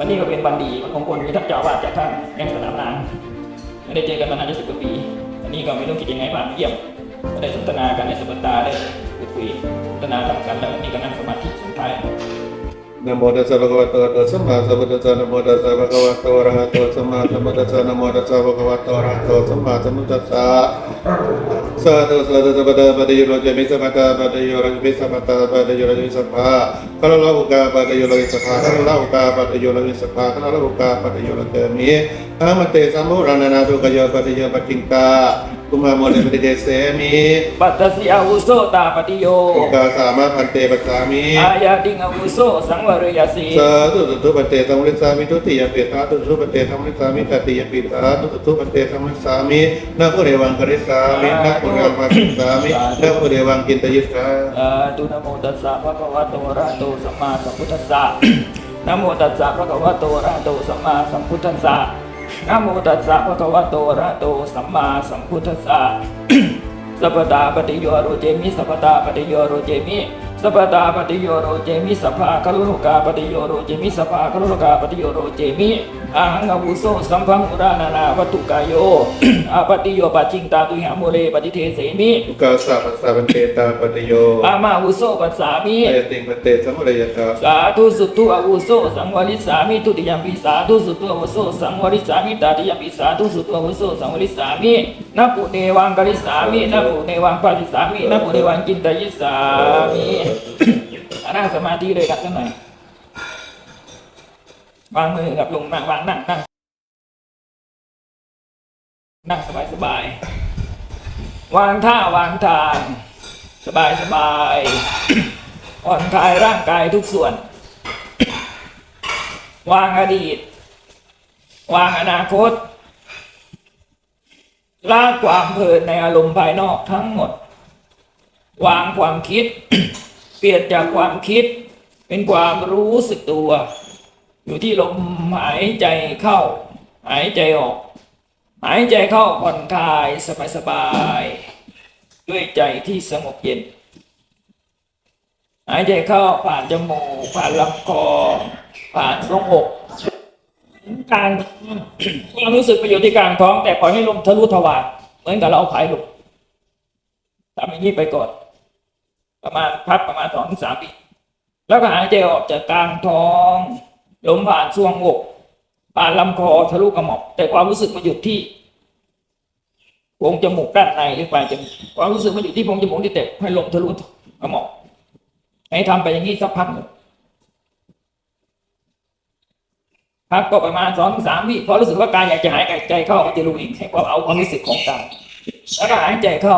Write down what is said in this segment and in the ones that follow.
วันนี้ก็เป็นวันดีของคลมีท่านเจ้าวาดจากท่านแห่งสนามนางไม่ได้เจอกันมานานจะสิบกว่าปีวันนี้ก็ไม่รู้คิดยังไงผ่านเยี่ยมก็ได้สนทนากันในสมตาได้พูดคุยสนทนาทำกันแล้ววันนี้ก็นั่งสมาธิสุดท้าย นะโมตัสสะภะคะวะโตอะระหะโตสัมมาสัมพุทธัสสะนะโมตัสสะภะคะวะโตอะระหะโตสัมมาสัมพุทธัสสะนะโมตัสสะภะคะวะโตอะระหะโตสัมมาสัมพุทธัสสะสาธุสาธุสัพพะปะฏิโยโรจะมิสัพพะทาปะฏิโยโรจะมิสัพพะทาปะฏิโยโรจะมิสัพพะคาราลาอุกาปะฏิโยโรจมิสัพพะคาราลาอุกาปะฏิโยโรจมิสัพพะคาราลาอุกาปะฏิโยโรจะมิอามะเตสัมมุรานานาทุกขโยปะฏิโยปะทิงกา กุมารโมเลปฏิเดเสมิปัตตสีอาวุโสตาปฏิโยอุกาสามะพันเตปัสสามิอาญาติงอาวุโสสังวรยสีสาธุสุทุปเตธัมมิสสามิทุติยมปิตาตุสุปเตธัมมิสสามิตติยมปิตาตุสุทุปเตธัมมิสสามินะโมเรวังคริสามินะโมเรวังมาสิสามินะโมเรวังกินตยิสาสาธุนะโมตัสสะภะคะวะโตอะระหะโตสัมมาสัมพุทธัสสะนะโมตัสสะภะคะวะโตอะระหะโตสัมมาสัมพุทธัสสะ นะโมตัสสะภะคะวะโตอะระหะโตสัมมาสัมพุทธัสสะสัพพตาปฏิโยโรเจมิสัพพตาปฏิโยโรเจมิ สัพพตาปฏิโยโรเจมิสัพพะคารุโลกาปฏิโยโรเจมิสัพพะคารุโลกาปฏิโยโรเจมิอาหังอาวุโสสัมพังอุรานานาวัตถุกายโยอาปฏิโยปัจจิงตาตุหะโมเลปฏิเทเสมิอุกาสาปัสสะปันเตตาปฏิโยอามาอาวุโสปัสสามิอายติงปเตสัมมรยตาสาธุสุตุอาวุโสสังวริสามิทุติยมปิสาธุสุตุอาวุโสสังวริสามิตติยมปิสาธุสุตุอาวุโสสังวริสามินะปุเนวังกริสามินะปุเนวังปาริสามินะปุเนวังกินตยิสามิอะนั่งสมาธิเลยครับท่านหน่อยวางมือกับลงนั่งวางนั่งนั่งนั่งสบายสบายๆวางท่าวางทาง สบายสบายๆผ่อนคลายร่างกายทุกส่วน วางอดีต วางอนาคตละความเพลินในอารมณ์ภายนอกทั้งหมด วางความคิด เปลี่ยนจากความคิด เป็นความรู้สึกตัว อยู่ที่ลมหายใจเข้า หายใจออก หายใจเข้าผ่อนคลายสบายๆด้วยใจที่สงบเย็น หายใจเข้าผ่านจมูกผ่านลำคอผ่านทรวงอกกลางความรู้สึกไปอยู่ที่กลางท้อง แต่ปล่อยให้ลมทะลุทวารเหมือนกับเราเอาผายลมทำอย่างนี้ไปก่อน ประมาณพักประมาณสองถึงสามปีแล้วก็หายใจออกจากกลางท้องลมผ่านช่วงอกผ่านลำคอทะลุกระหม่อมแต่ความรู้สึกมาหยุดที่โพรงจมูกด้านในหรือปลายจมูกความรู้สึกมาอยู่ที่โพรงจมูกที่เตะให้ลมทะลุกระหม่อมให้ทำไปอย่างนี้สักพักหนึ่งพักก็ประมาณสองถึงสามวิพอรู้สึกว่ากายอยากจะหายใจเข้าก็จะรู้อีกให้ความเอาความรู้สึกของกายแล้วก็หายใจเข้า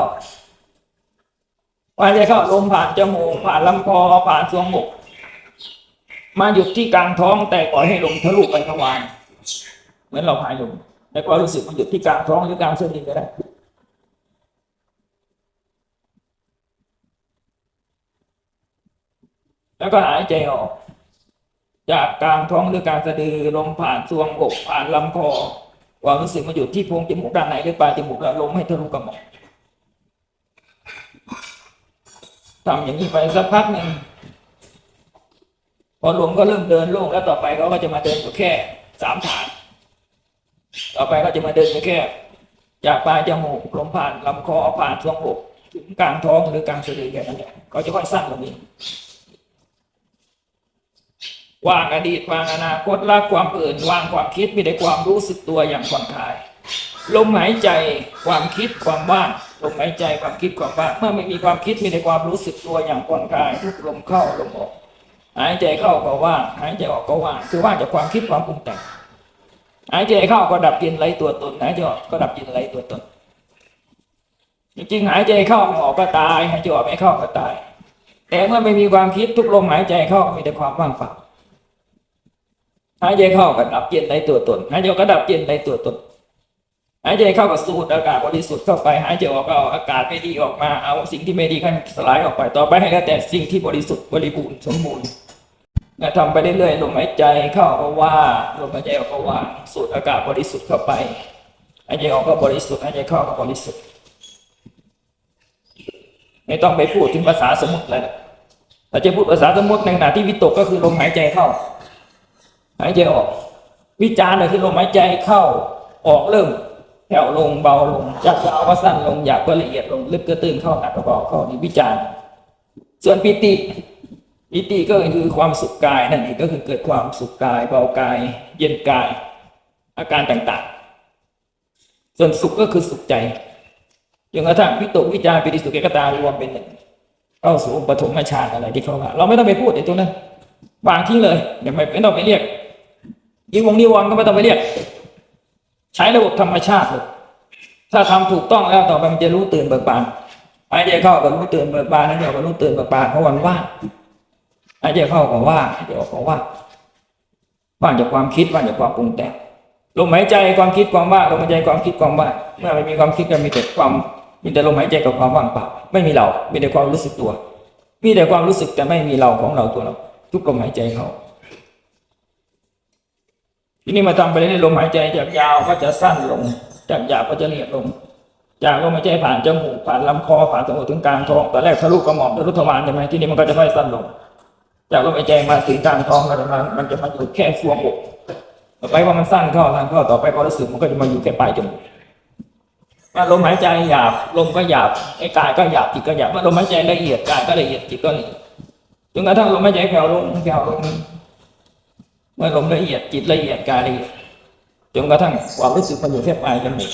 หายใจเข้าลมผ่านจมูกผ่านลำคอผ่านทรวงอกมาหยุดที่กลางท้องแต่ปล่อยให้ลมทะลุไปทวารเหมือนเราหายลมแต่ความรู้สึกมันหยุดที่กลางท้องหรือกลางเส้นดินก็ได้แล้วก็หายใจออก จากกลางท้องหรือกลางสะดือลมผ่านทรวงอกผ่านลำคอความรู้สึกมันอยู่ที่โพรงจมูกด้านในหรือปลายจมูกแล้วลมให้ทะลุกระหม่อม ทำอย่างนี้ไปสักพักหนึ่งพอลมก็เริ่มเดินโล่งแล้วต่อไปเขาก็จะมาเดินอยู่แค่สามฐาน ต่อไปก็จะมาเดินอยู่แค่จากปลายจมูกลมผ่านลำคอผ่านทรวงอกถึงกลางท้องหรือกลางสะดือแค่นั้นแหละก็จะค่อยสั้นลงนี้วางอดีตวางอนาคตละความอื่นวางความคิดมีแต่ความรู้สึกตัวอย่างผ่อนคลาย ลมหายใจความคิดความว่าง ลมหายใจความคิดความว่างเมื่อไม่มีความคิดมีแต่ความรู้สึกตัวอย่างผ่อนคลายทุกลมเข้าลมออกหายใจเข้าก็ว่างหายใจออกก็ว่างคือว่างจากความคิดความปรุงแต่งหายใจเข้าก็ดับเย็นไรตัวตนหายใจออกก็ดับเย็นไรตัวตนจริงๆหายใจเข้าออกก็ตายหายใจออกไม่เข้าก็ตาย แต่เมื่อไม่มีความคิดทุกลมหายใจเข้ามีแต่ความว่างเปล่าหายใจเข้าก็ดับเย็นในตัวตนหายใจออกก็ดับเย็นในตัวตน หายใจเข้าก็สูดอากาศบริสุทธิ์เข้าไปหายใจออกก็เอาอากาศไม่ดีออกมาเอาสิ่งที่ไม่ดีให้สลายออกไปต่อไปให้เหลือแต่สิ่งที่บริสุทธิ์บริบูรณ์สมบูรณ์และทำไปเรื่อยๆลมหายใจเข้าก็ว่าลมหายใจออกก็ว่าสูดอากาศบริสุทธิ์เข้าไปหายใจออกก็บริสุทธิ์หายใจเข้าก็บริสุทธิ์ไม่ต้องไปพูดถึงภาษาสมมติเลยถ้าจะพูดภาษาสมมติในขณะที่วิตกก็คือลมหายใจเข้า หายใจออก วิจารณ์คือลมหายใจเข้าออกเริ่ม แผ่วลงเบาลงจากยาวก็สั้นลงอยากก็ละเอียดลง ลึกก็ตื้นเข้าหนักก็เบาเข้านี่วิจารณ์ส่วนปิติปิติก็คือความสุขกายนั่นเองก็คือเกิดความสุขกายเบากาย เย็นกาย อาการต่างๆ ส่วนสุขก็คือสุขใจจนกระทั่งวิตกวิจารปิติสุขเอกตารวมเป็นหนึ่งเข้าสู่ปฐมฌานอะไรที่เขาว่าเราไม่ต้องไปพูดไอ้ตัวนั้นวางทิ้งเลยอย่าไปไม่ต้องไปเรียกยิวงนิวรณ์ก็ไม่ต้องไปเรียก ใช้ระบบธรรมชาติเลยถ้าทำถูกต้องแล้วต่อไปมันจะรู้ตื่นเบิกบานหายใจเข้าก็รู้ตื่นเบิกบานหายใจออกก็รู้ตื่นเบิกบานเพราะวันว่างหายใจเข้าก็ว่างหายใจออกก็ว่างว่างจากความคิดว่างจากความปรุงแต่งลมหายใจความคิดความว่างลมหายใจความคิดความว่างเมื่อไม่มีความคิดก็มีแต่ความมีแต่ลมหายใจกับความว่างเปล่าไม่มีเรา มีแต่ความรู้สึกตัว มีแต่ความรู้สึกแต่ไม่มีเราของเราตัวเรา ทุกลมหายใจเขา ทีนี้มาทำไปเรื่อยๆลมหายใจจากยาวก็จะสั้นลง จากยาวก็จะเรียบลง จากลมหายใจผ่านจมูกผ่านลำคอผ่านสมูกถึงกลางท้องตอนแรกทะลุกระหม่อมทะลุทวารใช่ไหมทีนี้มันก็จะค่อยสั้นลง จากลมหายใจมาถึงกลางท้องแล้วมันมันจะมาอยู่แค่ช่วงอกต่อไปพอมันสั้นเข้าสั้นเข้าต่อไปพอรู้สึกมันก็จะมาอยู่แค่ปลายจมูกเมื่อลมหายใจหยาบลมก็หยาบไอ้กายก็หยาบจิตก็หยาบเมื่อลมหายใจละเอียดกายก็ละเอียดจิตก็ละเอียดจนกระทั่งลมหายใจแผ่วลงแผ่วลง มื่อลมละเอียดจิตละเอียดกายละเอียดจนกระทั่งความรู้สึกมันอยู่แค่ปลายจมูก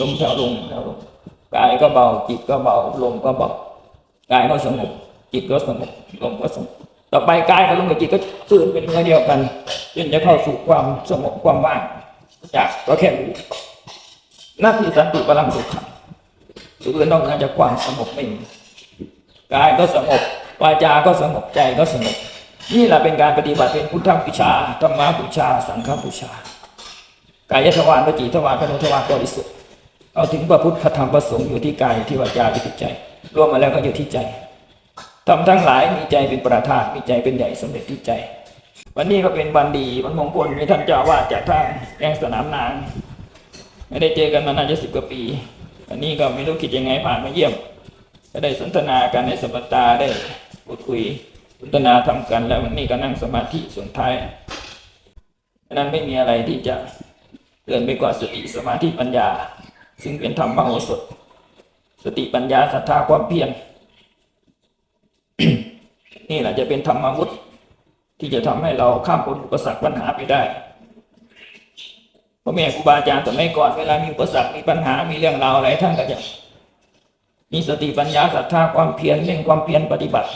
ลมแผ่วลงแผ่วลงกายก็เบาจิตก็เบาลมก็เบากายก็สงบจิตก็สงบลมก็สงบต่อไปกายกับลมกับจิตก็ตื่นเป็นเนื้อเดียวกันจนจะเข้าสู่ความสงบความว่างจากก็แค่รู้นั่นคือสันติพลังสุขขังสุขอื่นนอกเหนือจากความสงบไม่มีกายก็สงบวาจาก็สงบใจก็สงบ นี่แหละเป็นการปฏิบัติเป็นพุทธบูชาธรรมบูชา สังฆบูชากายทวารวจีทวารพนุทวารบริสุทธิ์เอาถึงพระพุทธธรรมพระสงฆ์อยู่ที่กายที่วาจาอยู่ที่ใจ รวมมาแล้วก็อยู่ที่ใจทำทั้งหลายมีใจเป็นประธานมีใจเป็นใหญ่สำเร็จที่ใจ วันนี้ก็เป็นวันดีวันมงคลมีท่านเจ้าวาดจากท่างแกงสนามนางไม่ได้เจอกันมานานจะสิบกว่าปีวันนี้ก็ไม่รู้คิดยังไงผ่านมาเยี่ยม ก็ได้สนทนากันในสัมบัตาได้พูดคุย สนทนาทำกัน แล้ววันนี้ก็นั่งสมาธิส่วนท้ายนั้นไม่มีอะไรที่จะเกินไปกว่าสติสมาธิปัญญา ซึ่งเป็นธรรมมโหสถ สติปัญญาศรัทธาความเพียรนี่แหละจะเป็นธรรมอาวุธ ที่จะทำให้เราข้ามพ้นอุปสรรคปัญหาไปได้พ่อแม่ครูบาอาจารย์สมัยก่อนเวลามีอุปสรรคมีปัญหามีเรื่องราวอะไรท่านก็จะมีสติปัญญาศรัทธาความเพียรเร่งความเพียรปฏิบัติ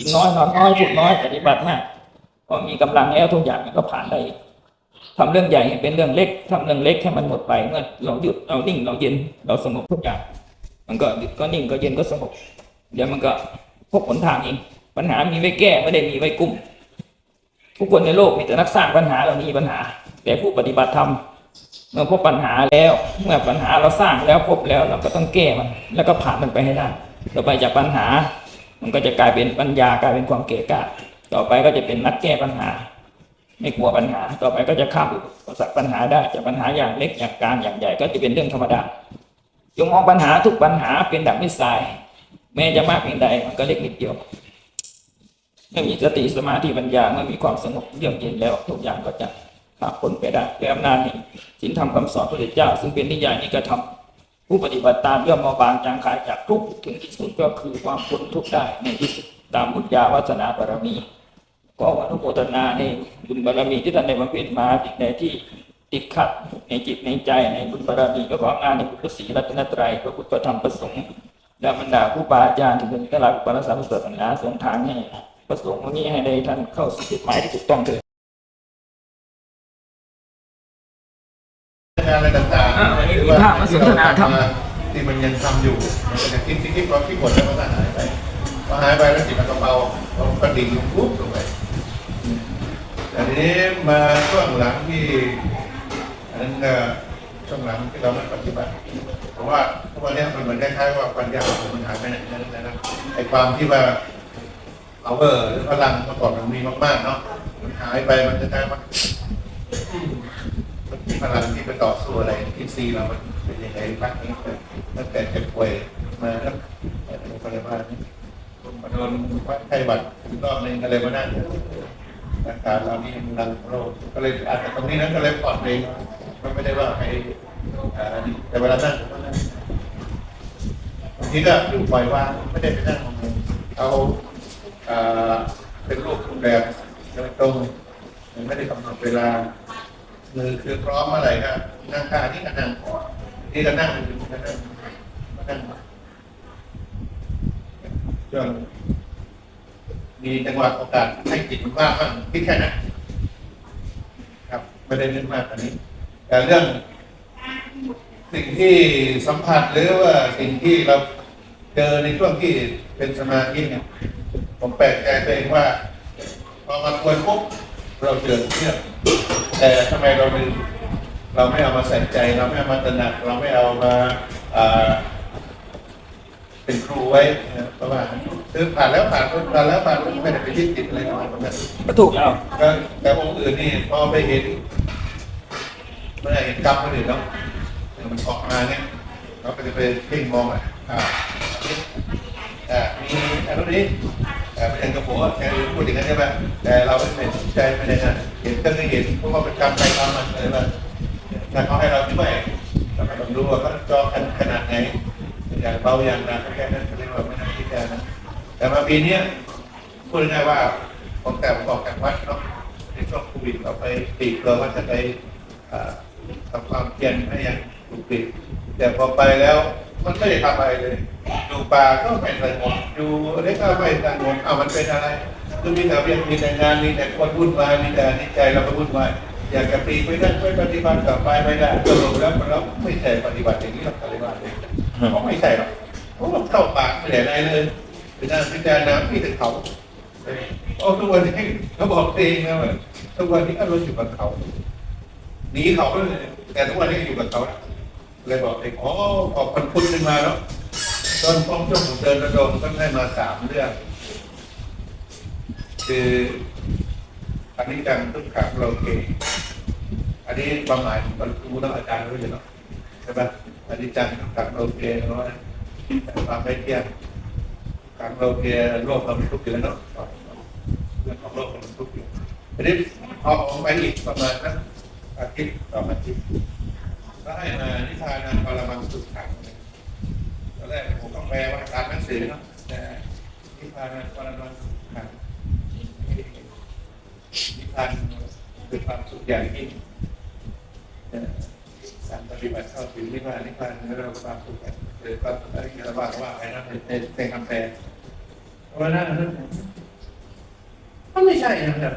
กินน้อยนอนน้อยพูดน้อยปฏิบัติมากพอมีกำลังแล้วทุกอย่างมันก็ผ่านได้ทำเรื่องใหญ่ให้เป็นเรื่องเล็กทำเรื่องเล็กให้มันหมดไปเมื่อเราหยุดเรานิ่งเราเย็นเราสงบทุกอย่าง มันก็ก็นิ่งก็เย็นก็สงบเดี๋ยวมันก็พบหนทางเองปัญหามีไว้แก้ไม่ได้มีไว้กุ้มทุกคนในโลกมีแต่นักสร้างปัญหาเรามีปัญหา แต่ผู้ปฏิบัติธรรมเมื่อพบปัญหาแล้วเมื่อปัญหาเราสร้างแล้วพบแล้วเราก็ต้องแก้มัน แล้วก็ผ่านมันไปให้ได้ต่อไปจากปัญหา มันก็จะกลายเป็นปัญญากลายเป็นความเก่กาต่อไปก็จะเป็นนักแก้ปัญหา ไม่กลัวปัญหา ต่อไปก็จะข้ามอุปสรรคปัญหาได้จากปัญหาอย่างเล็กอย่างกลางอย่างใหญ่ก็จะเป็นเรื่องธรรมดาจงมองปัญหาทุกปัญหาเป็นดับไม่ทรายแม้จะมากเพียงใดมันก็เล็กนิดเดียวเมื่อมีสติสมาธิปัญญาเมื่อมีความสงบเยือกเย็นแล้วทุกอย่างก็จะผ่านพ้นไปได้ด้วยอำนาจแห่งศีลธรรมคำสอนพระเจ้า ซึ่งเป็นนิยายนิกระทำ ผู้ปฏิบัติตามย่อมมาบางจางขายจากทุกข์ถึงที่สุดก็คือความพ้นทุกข์ได้ในที่สุดตามบุญญาวัฒนาบารมี ก็อนุโมทนาในบุญบารมีที่ท่านได้บำเพ็ญมาสิ่งใดที่ติดขัดในจิตในใจในบุญบารมีก็ของานในพุทธศรีรัตนตรัยพระพุทธธรรมประสงค์และบรรดาผู้บาอาจารย์ที่เป็นตลาดอุปนัสสารศาสนาสงทางให้ประสงค์นี้ให้ได้ท่านเข้าสู่จุดหมายที่ถูกต้องเถิด มีภาพมาสนทนาธรรม ที่มันยังทำอยู่มันก็จะคิดคิดคิดพอคิดหมดแล้วมันก็หายไปพอหายไปแล้วจิตมันก็เบาเราก็ดิ่งลงปุ๊บลงไปแต่ทีนี้มาช่วงหลังที่อันนั้นก็ช่วงหลังที่เราไม่ปฏิบัติเพราะว่าทุกวันนี้มันเหมือนคล้ายๆว่าปัญญาของมันหายไปไหนนั่นนะไอ้ความที่ว่า power หรือพลังเมื่อก่อนมันมีมากๆเนาะมันหายไปมันจะกลายว่ามัน พลังที่ไปต่อสู้อะไรอินทรีย์เรามันเป็นยังไงพักนี้ตั้งแต่เจ็บป่วยมาแล้วโรงพยาบาลมาโดนวัดไข้หวัดรอบหนึงอะไรมานั่นอาการเรานี่มันดังโรคก็เลยอาจจะตรงนี้นั้นก็เลยปลอดเองมันไม่ได้ว่าไปอ่านี่แต่เวลานั่งก็นั่งบางทีก็อยู่ปล่อยว่างไม่ได้ไปนั่งของมันเอาเป็นรูปแบบโดยตรงไม่ได้กำหนดเวลา มือคือพร้อมเมื่อไหร่ก็นั่งท่านี่ก็นั่งนี่ก็นั่งนี่ก็นั่งก็นั่งจนมีจังหวะโอกาสให้จิตมันว่างบ้างคิดแค่นั้นครับไม่ได้นึกมากกว่านี้ แต่เรื่องสิ่งที่สัมผัสหรือว่าสิ่งที่เราเจอในช่วงที่เป็นสมาธิเนี่ยผมแปลกใจตัวเองว่า พอมาทวนปุ๊บเราเจอเรื่อง แต่ทำไมเราลืมเราไม่เอามาใส่ใจ เราไม่เอามาตระหนัก เราไม่เอามาอ่าเป็นครูไว้นะเพราะว่าคือผ่านแล้วผ่านผ่านแล้วผ่านไม่ได้ไปยึดติดอะไรกับมันแบบก็ถูกแล้วก็แต่องค์อื่นนี่พอไปเห็นเมื่อเห็นกรรมคนอื่นแล้วมันออกมาเนี่ยเราก็จะไปเพ่งมองอะอ่าอ่ามีอะไรนี้ อ่าเป็นอย่งกระโปงแกพูดอย่างนั้นใช่ไหมแต่เราไม่ได้สนใจไม่ได้นะเห็นก็คือเห็นเพราะว่าเป็นกรรมใครกรรมมันอะไรแบบถ้าเขาให้เราช่วยเราก็ต้องรู้ว่าเขาจองกันขนาดไหนอย่างเบาอย่างหนักแค่นั้นเรียกว่าไม่น่าคิดแค่นั้นแต่มาปีนี้พูดง่ายว่าผมแต่ผมบอกจากวัดเนาะในช่วงโควิดเราไปตีเราว่าจะไปทำความเพียรให้ยังถูกปิดแต่พอไปแล้ว มันไม่ได้ทำอะไรเลย ดูป่าก็ไม่สงบดูอะไรก็ไม่สงบเอามันเป็นอะไรก็มีแต่เพียงมีแต่งานมีแต่คนวุ่นวายมีแต่นิจใจเราก็วุ่นวายอยากจะปีไปนั่นไปปฏิบัติต่อไปไม่ได้สรุปแล้วมันเราไม่ใช่ปฏิบัติอย่างนี้เราปฏิบัติเองเพราะไม่ใช่หรอกเพราะว่าเข้าป่าไม่ได้อะไรเลยไปนั่งพิจารณาที่แต่เขาโอ้ทุกวันนี้เขาบอกเองนะว่าทุกวันนี้ก็เราอยู่กับเขาหนีเขาเลยแต่ทุกวันนี้อยู่กับเขา เลยบอกเองอ๋อออกพันพุทธขึ้นมาแล้วตอนพ้องช่วงผมเดินระดมก็ได้มาสามเรื่อง คืออันนี้จังทุกขังเราเกอันนี้ความหมายผมก็รู้แล้วอาจารย์รู้อยู่เนาะใช่ปะอันนี้จังทุกขังเราเกเนาะความไม่เที่ยงการเราเพียรโลกเราเป็นทุกข์อยู่แล้วเนาะเรื่องของโลกเราเป็นทุกข์อยู่ทีนี้พอออกไปอีกประมาณนั้นอาทิตย์ต่ออาทิตย์ ก็ให้มานิทานังปรมังสุขขังตอนแรกผมต้องแปลว่าตามหนังสือเนาะแต่นิทานังปรมังสุขขังนิทานคือความสุขอย่างยิ่งการปฏิบัติเข้าถึงนิพพานนิพพานเราความสุขหรือความสุขอะไรที่เราว่าว่าไปนะในในคำแปลเพราะว่านั่นนั่นมันไม่ใช่นะครับ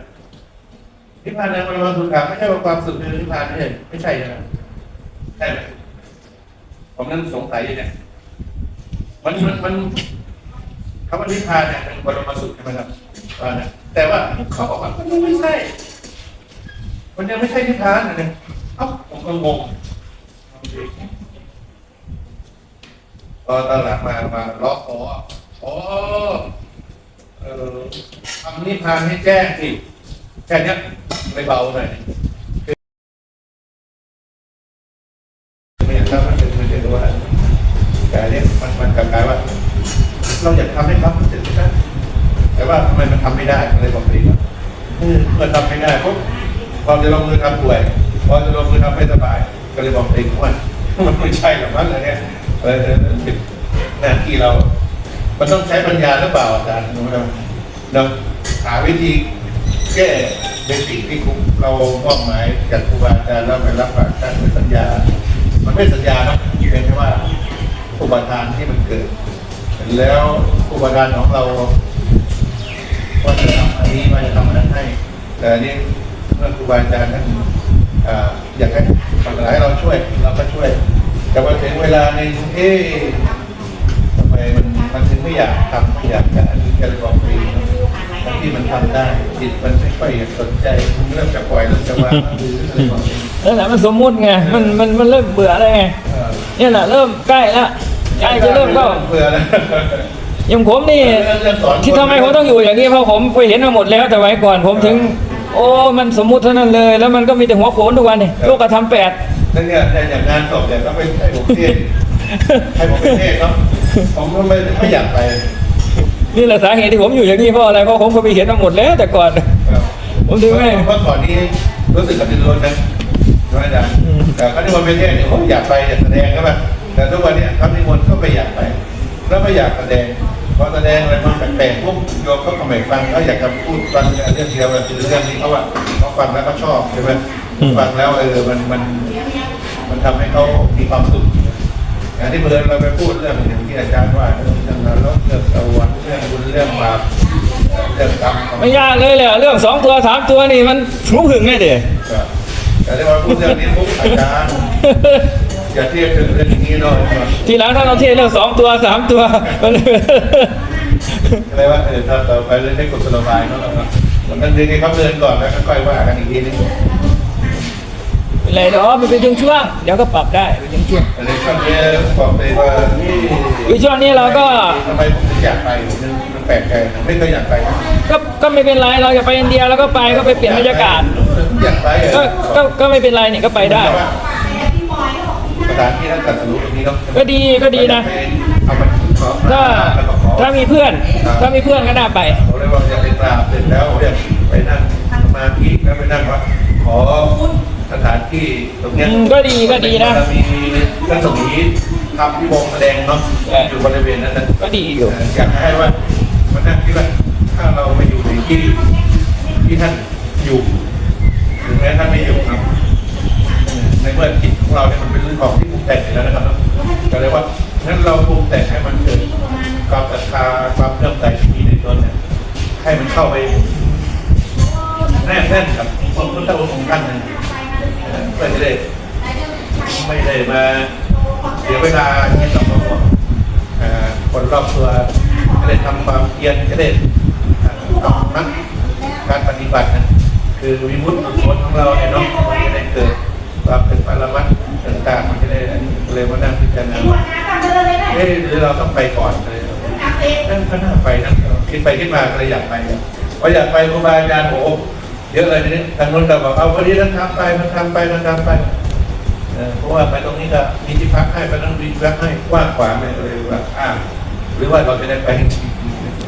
นิพพานในปรมาสุขะไม่ใช่ว่าความสุขในนิพพานนี่ไม่ใช่นะครับ ใช่ไหมผมนั่นสงสัยอยู่เนี่ยมันมันมันคำว่านิพพานเนี่ยเป็นปรมาสุขใช่ไหมครับว่แต่ว่าเขาบอกว่ามันไม่ใช่ มันยังไม่ใช่นิพพานนะเนี่ยเอ้าผมก็งงพอตอนหลังมามาล็อกอ๋ออ๋อทำนิพพานให้แจ้งสิแค่เนี้ยไม่เบาหน่อยากทำมันเป็นไม่ใช่ว่าแต่อันเนี้ยมันมันกลับกลายว่า เราอยากทำให้ครับมันเสร็จนะแต่ว่าทำไมมันทำไม่ได้ก็เลยบอกดีว่าเออเมื่อทำไม่ได้ปุ๊บพอจะลงมือทำป่วยพอจะลงมือทำไม่สบาย ก็เลยบอกเองว่ามันไม่ใช่หรอกมันอะไรเนี่ยออเออเออเป็นหน้าที่เรา มันต้องใช้ปัญญาหรือเปล่าอาจารย์รู้ไหมเราหาวิธีแก้ในสิ่งที่เรามอบหมายจากครูบาอาจารย์แล้วไปรับปากท่านเป็นสัญญา มันไม่สัญญาเนอะเป็นแค่ว่าอุปทานที่มันเกิด แล้วอุปทานของเราว่าจะทำอันนี้ว่าจะทำอันนั้นให้ แต่อันนี่เมื่อครูบาอาจารย์ท่านอ่าอยากให้ทำอะไรให้เราช่วยเราก็ช่วย แต่ว่าถึงเวลาในงเอ๊ะทำไมมันมันถึงไม่อยากทำไม่อยากจะอันนี้จะบอกฟรีทั้งที่มันทำได้จิตมันไม่ค่อยสนใจมันเริ่มจะปล่อยเริ่มจะวางมืออะไรบอกฟรีนั่นแหละมันสมมุติไงมันมันมันเริ่มเบื่อแล้วไงเออเนี่ยแหละเริ่มใกล้แล้ว ใกล้จะเริ่มเข้าเบื่อแล้วอย่างผมนี่ ที่ทำไมผมต้องอยู่อย่างนี้เพราะผมไปเห็นมาหมดแล้วแต่ไว้ก่อนผมถึง โอ้มันสมมุติเท่านั้นเลย แล้วมันก็มีแต่หัวโขนทุกวันนี่โลกธรรมแปดนั่นเนี่ยอย่างงานศพเนี่ยต้องไปให้ผมเทศให้ผมไปเทศเนาะผมก็ไม่ไม่อยากไปนี่แหละสาเหตุที่ผมอยู่อย่างนี้เพราะอะไรเพราะผมก็ไปเห็นมาหมดแล้วแต่ก่อนครับผมถึงไม่เมื่อก่อนนี้รู้สึกกับดินรนนะใช่ไหมอาจารย์อืมแต่เขานิมนต์ไปเทศน์เนี่ยผมอยากไปอยากแสดงใช่ไหม แต่ทุกวันเนี้เขานิมนต์ก็ไม่อยากไป แล้วไม่อยากแสดงพอแสดงอะไรมันแปลกๆปุ๊บโยมก็ก็ไม่ฟังเขาอยากจะพูดฟังเรื่องเดียวกันคือเรื่องนี้เขาว่าเขาฟังแล้วก็ชอบใช่ไหมฟังแล้วเออมันมันมันทำให้เขามีความสุขอย่างที่เมื่อเราไปพูดเรื่องอย่างที่อาจารย์ว่าเรื่องเรื่องนรกเรื่องสวรรค์เรื่องบุญเรื่องบาปเรื่องกรรมไม่ยากเลยแหละเรื่องสองตัวสามตัวนี่มันรู้หึงไงเด็ครับแต่ที่ว่าพูดเรื่องนี้ปุ๊บอาจารย์ อย่าเทียบถึงเรื่องนี้หน่อยครับทีหลังถ้าเราเทศเรื่องสองตัวสามตัวมันอะไรว่าเออถ้าต่อไปเรื่องให้กดสโลบายเนาะเราเนาะมันต้องเดินให้เขาเดินก่อนแล้วก็ค่อยว่ากันอีกทีนึงอะไรเนาะมันเป็นช่วงๆเดี๋ยวก็ปรับได้เป็นช่วงแต่ในช่วงนี้บอกเลยว่านี่ๆคือช่วงนี้เราก็ทำไมผมถึงอยากไปมันมันแปลกใจผมไม่เคยอยากไปนะก็ก็ไม่เป็นไรเราจะไปอินเดียเราก็ไปก็ไปเปลี่ยนบรรยากาศอยากไปอะก็ก็ก็ไม่เป็นไรเนี่ยก็ไปได้ สถานที่นั้นตัดสรุปตรงนี้เนาะก็ดีก็ดีนะ เอามันขอถ้าแล้วก็ขอถ้ามีเพื่อนถ้ามีเพื่อนก็น่าไป ผมเลยว่าอยากไปกราบเสร็จแล้วอยากไปนั่งสมาธิแล้วไปนั่งว่าขอสถานที่ตรงเนี้ยอืมก็ดีก็ดีนะมีท่านสมีทำที่วงแสดงเนาะใช่ อยู่บริเวณนั้นนะก็ดีอยู่ อยากให้ว่ามันนั่งที่ว่าถ้าเราไปอยู่ในที่ที่ท่านอยู่ถึงแม้ท่านไม่อยู่ครับ ในเมื่อจิตของเราเนี่ยมันเป็นเรื่องของที่ปรุงแต่งอยู่แล้วนะครับก็เลยว่างั้นเราปรุงแต่งให้มันเกิดความศรัทธาความเลื่อมใสที่มีในตนเนี่ยให้มันเข้าไปแน่นแน่นกับพระพุทธองค์ของท่านนะเอ่อเพื่อจะได้ไม่ได้มาเสียเวลาที่ต้องมาบคนรอบตัวจะได้ทำความเพียรจะได้ทำนักการปฏิบัตินะคือวิมุตติผลของเราเนี่ยเนาะจะได้เกิด ความเป็นปรมัตถ์ต่างๆมันจะได้อันนี้เลยมานั่งพิจารณาว่าเอ๊ะหรือเราต้องไปก่อนเลยนั่นก็น่าไปนะคิดไปคิดมาก็เลยอยากไปพออยากไปครูบาอาจารย์โอ้โหเยอะเลยทีนี้ทางนู้นก็บอกเอาพอดีท่านทำไปมันทำไปมันทำไปเออเพราะว่าไปตรงนี้ก็มีที่พักให้ไปตรงนี้มีที่พักให้กว้างขวางเลยเลยว่าอ่าหรือว่าเราจะได้ไปจริง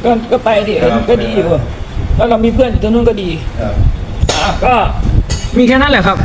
ก็ก็ไปดิเออก็ดีอยู่แล้วเรามีเพื่อนอยู่ตรงนู้นก็ดีๆครับอะก็มีแค่นั้นแหละครับ